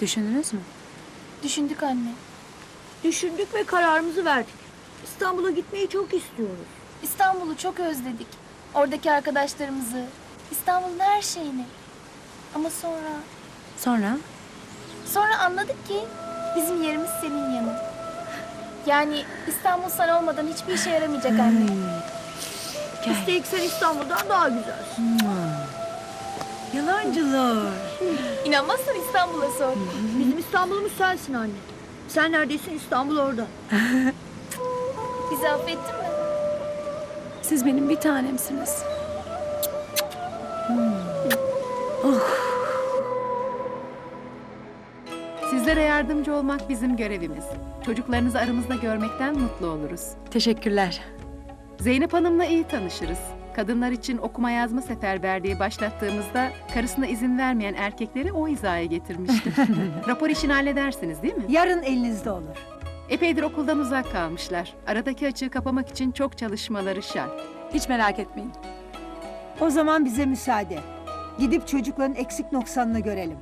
Düşündünüz mü? Düşündük anne. Düşündük ve kararımızı verdik. İstanbul'a gitmeyi çok istiyoruz. İstanbul'u çok özledik. Oradaki arkadaşlarımızı, İstanbul'un her şeyini. Ama sonra, Sonra? sonra anladık ki bizim yerimiz senin yanın. Yani İstanbul sen olmadan hiçbir işe yaramayacak anne. Üstelik sen İstanbul'dan daha güzelsin. Yalancılar. İnanmazsan İstanbul'a sor. Bizim İstanbul'umuz sensin anne. Sen neredesin İstanbul orada. Bizi affettin mi? Siz benim bir tanemsiniz. Sizlere yardımcı olmak bizim görevimiz. Çocuklarınızı aramızda görmekten mutlu oluruz. Teşekkürler. Zeynep Hanım'la iyi tanışırız. Kadınlar için okuma yazma seferberliği başlattığımızda karısına izin vermeyen erkekleri o hizaya getirmişti. Rapor işini halledersiniz değil mi? Yarın elinizde olur. Epeydir okuldan uzak kalmışlar. Aradaki açığı kapamak için çok çalışmaları şart. Hiç merak etmeyin. O zaman bize müsaade. Gidip çocukların eksik noksanını görelim.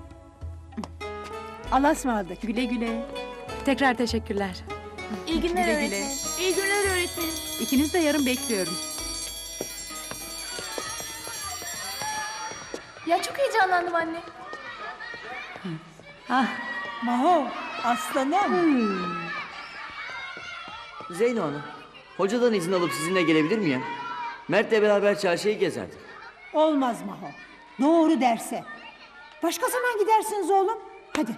Allah'a ısmarladık. Güle güle. Tekrar teşekkürler. İyi günler Güle güle. öğretmenim. İyi günler öğretmenim. İkiniz de yarın bekliyorum. Ya çok heyecanlandım anne. Ah, Maho, aslanım. Zeyno Hanım, hocadan izin alıp sizinle gelebilir miyim? Mert'le beraber çarşıyı gezerdik. Olmaz Maho. Doğru derse. Başka zaman gidersiniz oğlum. Hadi,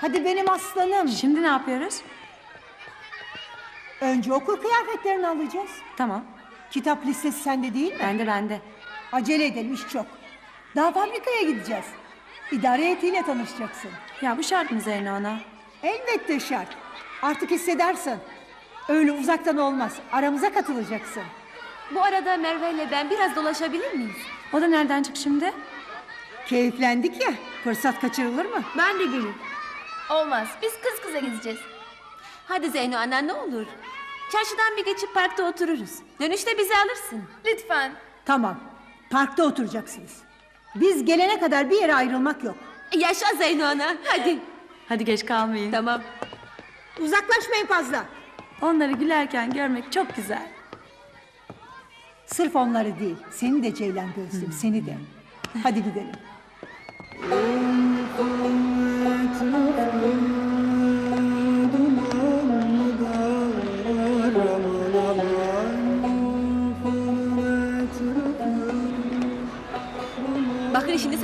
hadi benim aslanım. Şimdi ne yapıyoruz? Önce okul kıyafetlerini alacağız. Tamam. Kitap listesi sende değil mi? Bende bende. Acele edelim, iş çok. Daha fabrikaya gideceğiz. İdare heyetiyle tanışacaksın. Ya bu şart mı Zeyno ana? Elbette şart. Artık hissedersin. Öyle uzaktan olmaz. Aramıza katılacaksın. Bu arada Merve ile ben biraz dolaşabilir miyiz? O da nereden çıktı şimdi? Keyiflendik ya. Fırsat kaçırılır mı? Ben de geleyim. Olmaz. Biz kız kıza gideceğiz. Hadi Zeyno ana ne olur. Çarşıdan bir geçip parkta otururuz. Dönüşte bizi alırsın. Lütfen. Tamam. Parkta oturacaksınız. Biz gelene kadar bir yere ayrılmak yok. Yaşa Zeyno ana hadi. Hadi geç kalmayın. Tamam. Uzaklaşmayın fazla. Onları gülerken görmek çok güzel. Sırf onları değil. Seni de Ceylan gözlüm. Seni de. Hadi gidelim.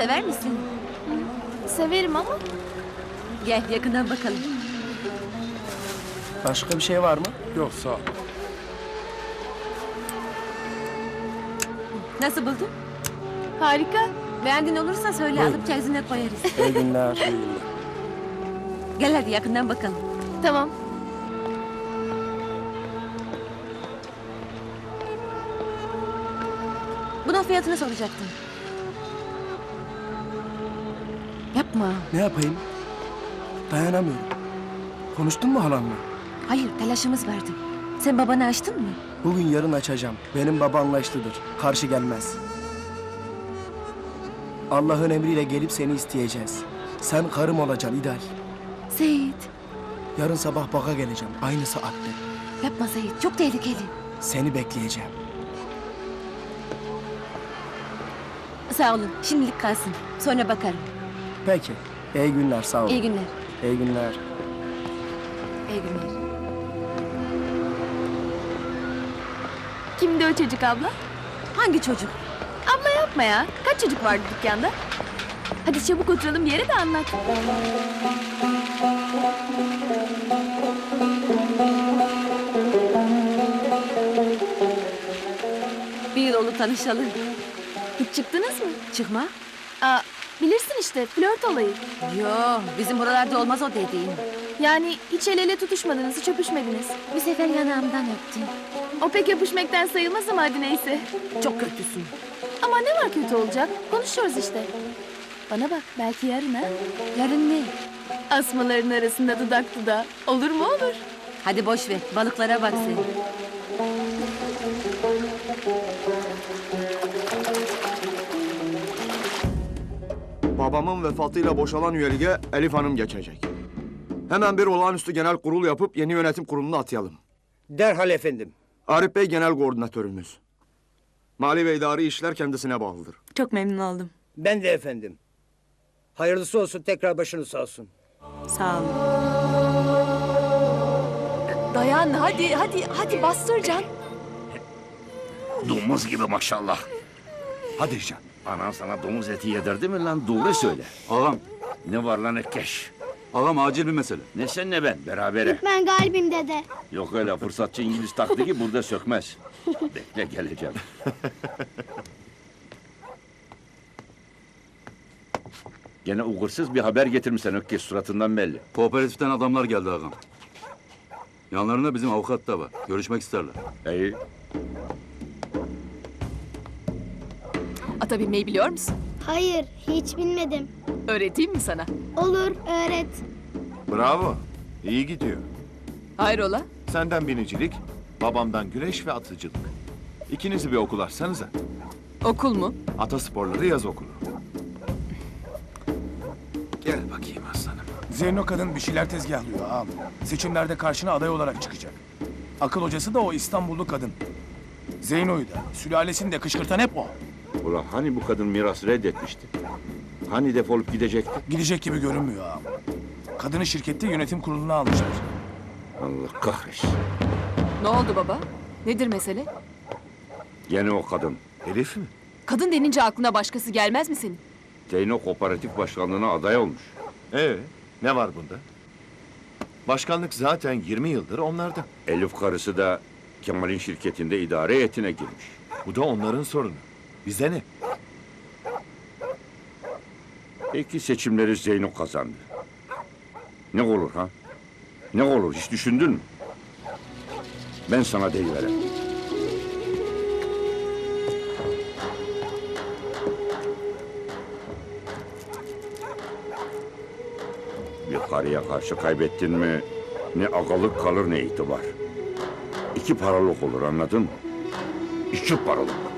Sever misin? Severim ama Gel yakından bakalım. Başka bir şey var mı? Yok sağ ol. Nasıl buldun? harika. Beğendin olursa söyle alıp çeyizine koyarız. İyi günler. iyi günler. Gel hadi yakından bakalım. Tamam. Bunun fiyatını soracaktım. Yapma. Ne yapayım? Dayanamıyorum. Konuştun mu halanla? Hayır telaşımız vardı. Sen babana açtın mı? Bugün yarın açacağım. Benim baba anlaşlıdır. Karşı gelmez. Allah'ın emriyle gelip seni isteyeceğiz. Sen karım olacaksın İdal. Seyit. Yarın sabah baka geleceğim. Aynı saatte. Yapma Seyit çok tehlikeli. Seni bekleyeceğim. Sağ olun şimdilik kalsın. Sonra bakarım. Peki. İyi günler. Sağ ol. İyi günler. İyi günler. İyi günler. Kimdi o çocuk abla? Hangi çocuk? Abla yapma ya. Kaç çocuk vardı dükkanda? Hadi çabuk oturalım bir yere de anlat. Bir yıl oldu tanışalı. Hiç çıktınız mı? Çıkma. Aa, bilirsin işte flört olayı. Yo bizim buralarda olmaz o dediğin. Yani hiç el ele tutuşmadınız, hiç öpüşmediniz. Bir sefer yanağımdan öptün. O pek öpüşmekten sayılmaz ama hadi neyse. Çok kötüsün. Ama ne var kötü olacak? Konuşuyoruz işte. Bana bak belki yarın ha. Yarın ne? Asmaların arasında dudak dudağa. Olur mu olur. Hadi boş ver. Balıklara bak sen. Babamın vefatıyla boşalan üyeliğe Elif Hanım geçecek. Hemen bir olağanüstü genel kurul yapıp yeni yönetim kurulunu atayalım. Derhal efendim. Arif Bey genel koordinatörümüz. Mali ve idari işler kendisine bağlıdır. Çok memnun oldum. Ben de efendim. Hayırlısı olsun tekrar başınız sağ olsun. Sağ olun. Dayan hadi hadi hadi bastır Can. Domuz gibi maşallah. Hadi Can. Anan sana domuz eti yedirdi mi lan? Doğru söyle. Ağam, Ne var lan Ekkeş? ağam acil bir mesele. Ne sen ne ben berabere. Ben galibim dede. Yok öyle fırsatçı İngiliz taktiği burada sökmez. Bekle geleceğim. Gene uğursuz bir haber getirmişsen Ökkeş suratından belli. Kooperatiften adamlar geldi ağam. Yanlarında bizim avukat da var. Görüşmek isterler. İyi. Ata binmeyi biliyor musun? Hayır, hiç bilmedim. Öğreteyim mi sana? Olur, öğret. Bravo. İyi gidiyor. Hayrola? Senden binicilik, babamdan güreş ve atıcılık. İkinizi bir okul açsanıza. Okul mu? Atasporları yaz okulu. Gel bakayım aslanım. Zeyno kadın bir şeyler tezgahlıyor ağam. Seçimlerde karşına aday olarak çıkacak. Akıl hocası da o İstanbullu kadın. Zeyno'yu da, sülalesini de kışkırtan hep o. Ulan hani bu kadın miras reddetmişti? Hani defolup gidecekti? Gidecek gibi görünmüyor ağam. Kadını şirkette yönetim kuruluna almışlar. Allah kahretsin. Ne oldu baba? Nedir mesele? Gene o kadın. Elif mi? Kadın denince aklına başkası gelmez mi senin? Zeyno kooperatif başkanlığına aday olmuş. Ee, ne var bunda? Başkanlık zaten 20 yıldır onlarda. Elif karısı da Kemal'in şirketinde idare heyetine girmiş. Bu da onların sorunu. Bize ne? Peki seçimleri Zeyno kazandı. Ne olur ha? Ne olur hiç düşündün mü? Ben sana deyiverem. Bir karıya karşı kaybettin mi ne agalık kalır ne itibar. İki paralık olur anladın mı? İki paralık.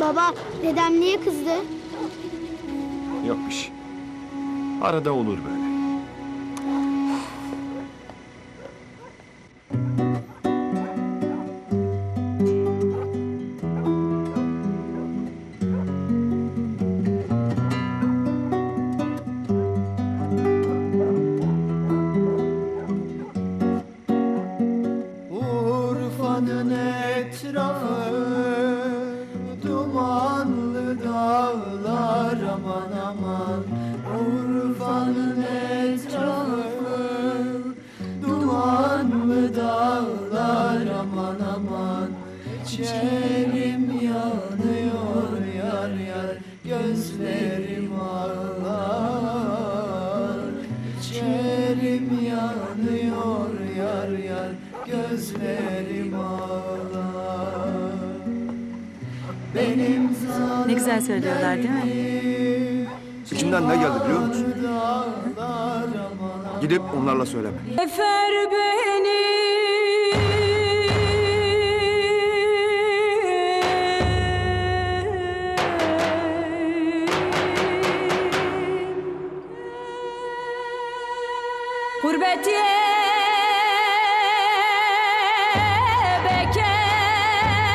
Baba, dedem niye kızdı? Yok bir şey. Arada olur böyle. Çelim yanıyor yar yar gözlerim ağlar Çelim yanıyor yar yar gözlerim ağlar Benim Ne güzel söylüyorlar değil mi? İçimden ne geldi biliyor musun? Gidip onlarla söyleme. Efer beni